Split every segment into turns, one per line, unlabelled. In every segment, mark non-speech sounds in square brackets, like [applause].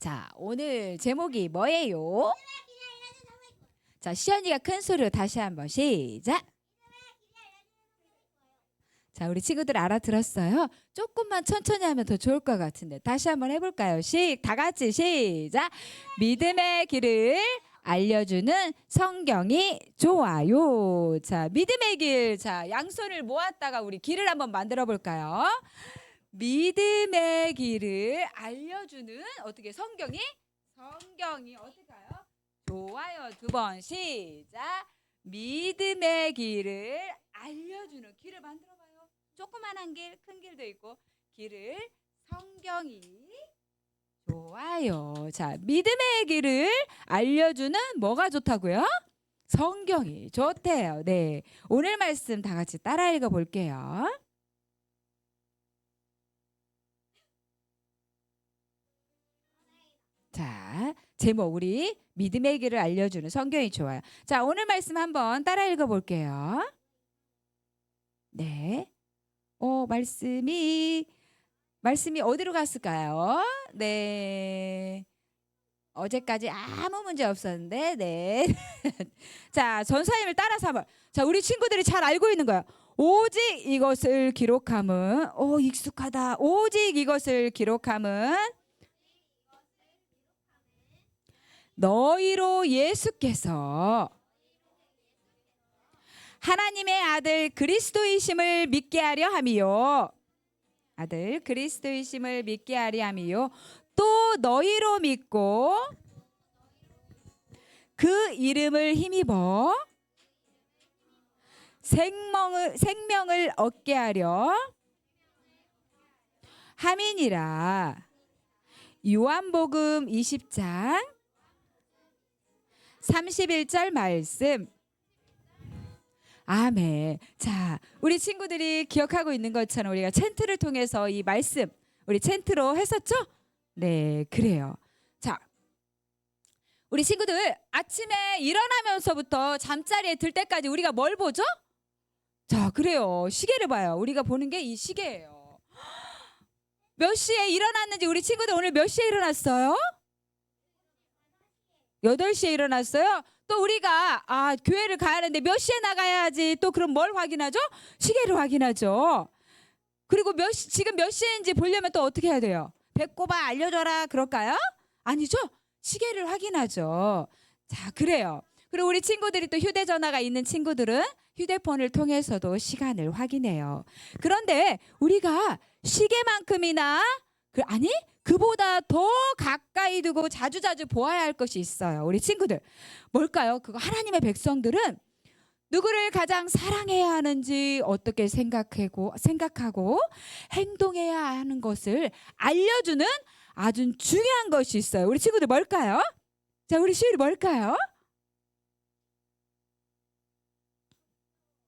자, 오늘 제목이 뭐예요? 자, 시연이가 큰 소리로 다시 한번 시작. 자, 우리 친구들 알아들었어요? 조금만 천천히 하면 더 좋을 것 같은데 다시 한번 해볼까요? 시, 다 같이 시작. 믿음의 길을 알려주는 성경이 좋아요. 자, 믿음의 길. 자, 양손을 모았다가 우리 길을 한번 만들어 볼까요? 믿음의 길을 알려주는 어떻게 성경이? 성경이 어떨까요? 좋아요. 두 번 시작. 믿음의 길을 알려주는 길을 만들어 봐요. 조그만한 길, 큰 길도 있고 길을 성경이 좋아요. 자, 믿음의 길을 알려주는 뭐가 좋다고요? 성경이 좋대요. 네. 오늘 말씀 다 같이 따라 읽어 볼게요. 제목 우리 믿음의 길을 알려주는 성경이 좋아요. 자, 오늘 말씀 한번 따라 읽어 볼게요. 네. 어, 말씀이 말씀이 어디로 갔을까요? 네. 어제까지 아무 문제 없었는데, 네. [laughs] 자, 전사님을 따라서 한번. 자, 우리 친구들이 잘 알고 있는 거예요. 오직 이것을 기록함은, 오, 익숙하다. 오직 이것을 기록함은, 너희로 예수께서 하나님의 아들 그리스도이심을 믿게 하려 함이요. 아들 그리스도이심을 믿게 하려 함이요. 또 너희로 믿고 그 이름을 힘입어 생명을 생명을 얻게 하려 함이니라. 요한복음 20장 31절 말씀 아멘. 자, 우리 친구들이 기억하고 있는 것처럼 우리가 챈트를 통해서 이 말씀 우리 챈트로 했었죠? 네, 그래요. 자, 우리 친구들 아침에 일어나면서부터 잠자리에 들 때까지 우리가 뭘 보죠? 자, 그래요. 시계를 봐요. 우리가 보는 게 이 시계예요. 몇 시에 일어났는지 우리 친구들 오늘 몇 시에 일어났어요? 8시에 일어났어요. 또 우리가 아 교회를 가야 하는데 몇 시에 나가야지 또 그럼 뭘 확인하죠? 시계를 확인하죠. 그리고 몇 시, 지금 몇 시인지 보려면 또 어떻게 해야 돼요? 배꼽아 알려줘라 그럴까요? 아니죠. 시계를 확인하죠. 자 그래요. 그리고 우리 친구들이 또 휴대전화가 있는 친구들은 휴대폰을 통해서도 시간을 확인해요. 그런데 우리가 시계만큼이나 그 아니 그보다 더 가까이 두고 자주자주 보아야 할 것이 있어요. 우리 친구들. 뭘까요? 그거 하나님의 백성들은 누구를 가장 사랑해야 하는지 어떻게 생각하고 생각하고 행동해야 하는 것을 알려주는 아주 중요한 것이 있어요. 우리 친구들 뭘까요? 자, 우리 시율이 뭘까요?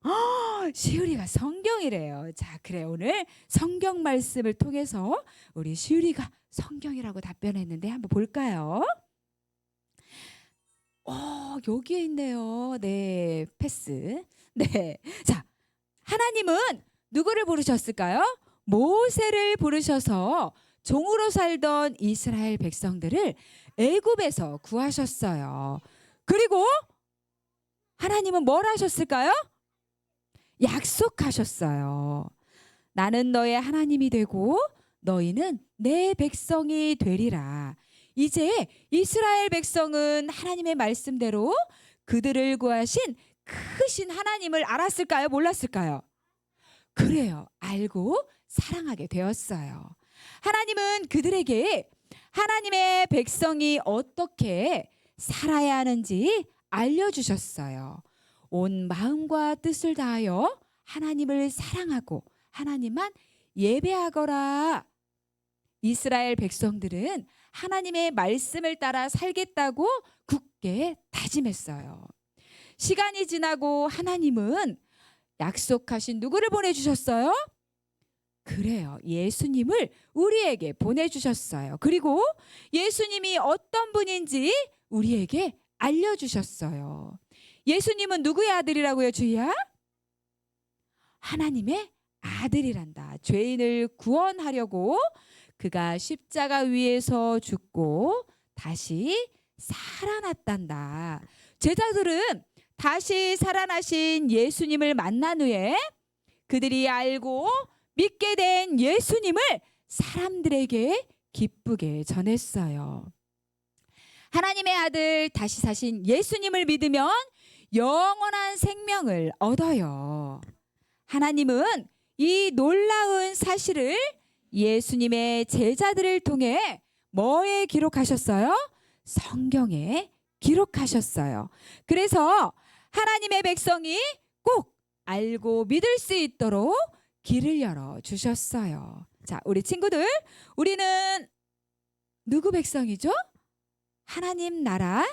어, 시율이가 성경이래요. 자, 그래 오늘 성경 말씀을 통해서 우리 시율이가 성경이라고 답변했는데 한번 볼까요? 어, 여기에 있네요. 네, 패스. 네. 자, 하나님은 누구를 부르셨을까요? 모세를 부르셔서 종으로 살던 이스라엘 백성들을 애굽에서 구하셨어요. 그리고 하나님은 뭘 하셨을까요? 약속하셨어요. 나는 너의 하나님이 되고 너희는 내 백성이 되리라. 이제 이스라엘 백성은 하나님의 말씀대로 그들을 구하신 크신 하나님을 알았을까요? 몰랐을까요? 그래요. 알고 사랑하게 되었어요. 하나님은 그들에게 하나님의 백성이 어떻게 살아야 하는지 알려주셨어요. 온 마음과 뜻을 다하여 하나님을 사랑하고 하나님만 예배하거라. 이스라엘 백성들은 하나님의 말씀을 따라 살겠다고 굳게 다짐했어요. 시간이 지나고 하나님은 약속하신 누구를 보내주셨어요? 그래요. 예수님을 우리에게 보내주셨어요. 그리고 예수님이 어떤 분인지 우리에게 알려주셨어요. 예수님은 누구의 아들이라고요, 주희야? 하나님의 아들이란다. 죄인을 구원하려고 그가 십자가 위에서 죽고 다시 살아났단다. 제자들은 다시 살아나신 예수님을 만난 후에 그들이 알고 믿게 된 예수님을 사람들에게 기쁘게 전했어요. 하나님의 아들 다시 사신 예수님을 믿으면 영원한 생명을 얻어요. 하나님은 이 놀라운 사실을 예수님의 제자들을 통해 뭐에 기록하셨어요? 성경에 기록하셨어요. 그래서 하나님의 백성이 꼭 알고 믿을 수 있도록 길을 열어 주셨어요. 자, 우리 친구들, 우리는 누구 백성이죠? 하나님 나라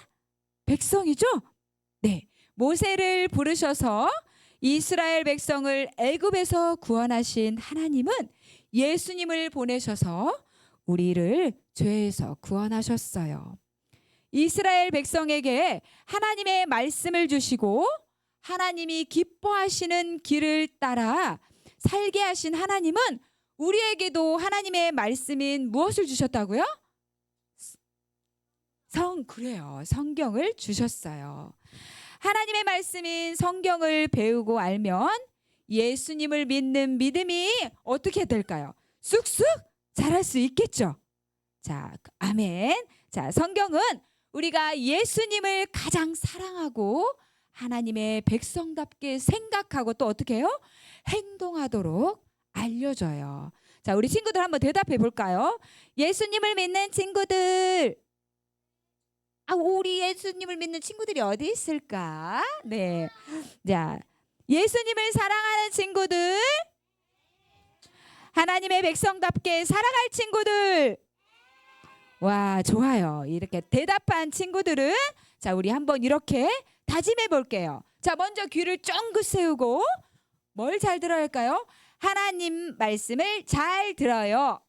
백성이죠? 네. 모세를 부르셔서 이스라엘 백성을 애굽에서 구원하신 하나님은 예수님을 보내셔서 우리를 죄에서 구원하셨어요. 이스라엘 백성에게 하나님의 말씀을 주시고 하나님이 기뻐하시는 길을 따라 살게 하신 하나님은 우리에게도 하나님의 말씀인 무엇을 주셨다고요? 성 그래요. 성경을 주셨어요. 하나님의 말씀인 성경을 배우고 알면 예수님을 믿는 믿음이 어떻게 될까요? 쑥쑥 자랄 수 있겠죠. 자, 아멘. 자, 성경은 우리가 예수님을 가장 사랑하고 하나님의 백성답게 생각하고 또 어떻게 해요? 행동하도록 알려줘요. 자, 우리 친구들 한번 대답해 볼까요? 예수님을 믿는 친구들. 아, 우리 예수님을 믿는 친구들이 어디 있을까? 네. 자, 예수님을 사랑하는 친구들. 하나님의 백성답게 살아갈 친구들. 와, 좋아요. 이렇게 대답한 친구들은 자, 우리 한번 이렇게 다짐해 볼게요. 자, 먼저 귀를 쫑긋 세우고 뭘 잘 들어야 할까요? 하나님 말씀을 잘 들어요.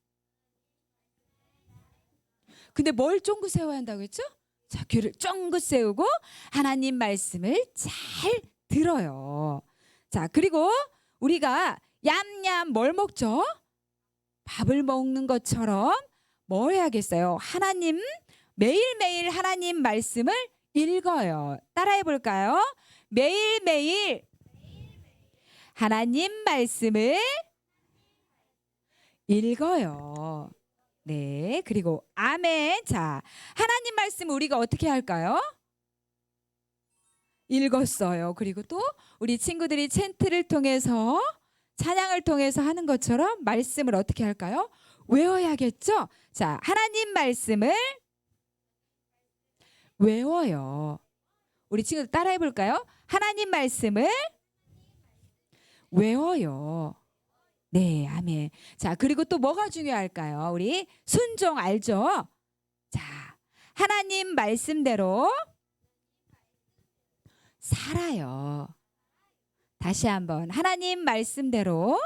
근데 뭘 쫑긋 세워야 한다고 했죠? 자, 귀를 쫑긋 세우고 하나님 말씀을 잘 들어요. 자, 그리고 우리가 얌얌 뭘 먹죠? 밥을 먹는 것처럼 뭘 해야겠어요? 하나님 매일매일 하나님 말씀을 읽어요. 따라해 볼까요? 매일매일 하나님 말씀을 읽어요. 네. 그리고 아멘. 자, 하나님 말씀 우리가 어떻게 할까요? 읽었어요. 그리고 또 우리 친구들이 챈트를 통해서 찬양을 통해서 하는 것처럼 말씀을 어떻게 할까요? 외워야겠죠? 자, 하나님 말씀을 외워요. 우리 친구들 따라해 볼까요? 하나님 말씀을 외워요. 네, 아멘. 자, 그리고 또 뭐가 중요할까요? 우리 순종 알죠? 자, 하나님 말씀대로 살아요. 다시 한번 하나님 말씀대로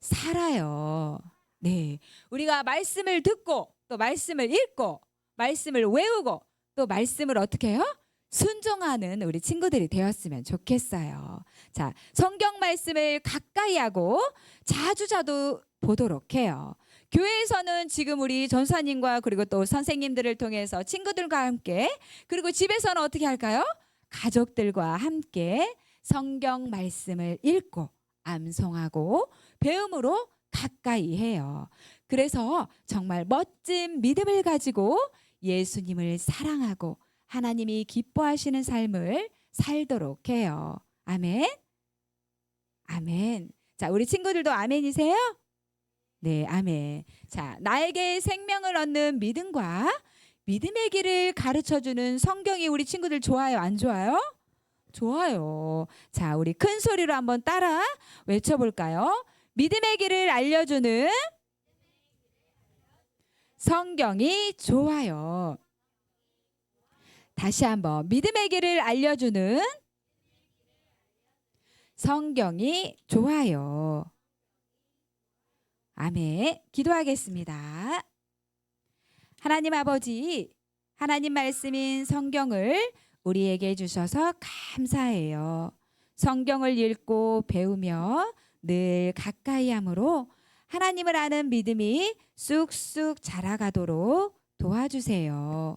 살아요. 네. 우리가 말씀을 듣고 또 말씀을 읽고 말씀을 외우고 또 말씀을 어떻게 해요? 순종하는 우리 친구들이 되었으면 좋겠어요. 자, 성경 말씀을 가까이 하고 자주자주 보도록 해요. 교회에서는 지금 우리 전사님과 그리고 또 선생님들을 통해서 친구들과 함께 그리고 집에서는 어떻게 할까요? 가족들과 함께 성경 말씀을 읽고 암송하고 배움으로 가까이 해요. 그래서 정말 멋진 믿음을 가지고 예수님을 사랑하고 하나님이 기뻐하시는 삶을 살도록 해요. 아멘. 아멘. 자, 우리 친구들도 아멘이세요? 네, 아멘. 자, 나에게 생명을 얻는 믿음과 믿음의 길을 가르쳐 주는 성경이 우리 친구들 좋아요, 안 좋아요? 좋아요. 자, 우리 큰 소리로 한번 따라 외쳐 볼까요? 믿음의 길을 알려주는 성경이 좋아요. 다시 한번 믿음의 길을 알려주는 성경이 좋아요. 아멘. 기도하겠습니다. 하나님 아버지, 하나님 말씀인 성경을 우리에게 주셔서 감사해요. 성경을 읽고 배우며 늘 가까이 함으로 하나님을 아는 믿음이 쑥쑥 자라가도록 도와주세요.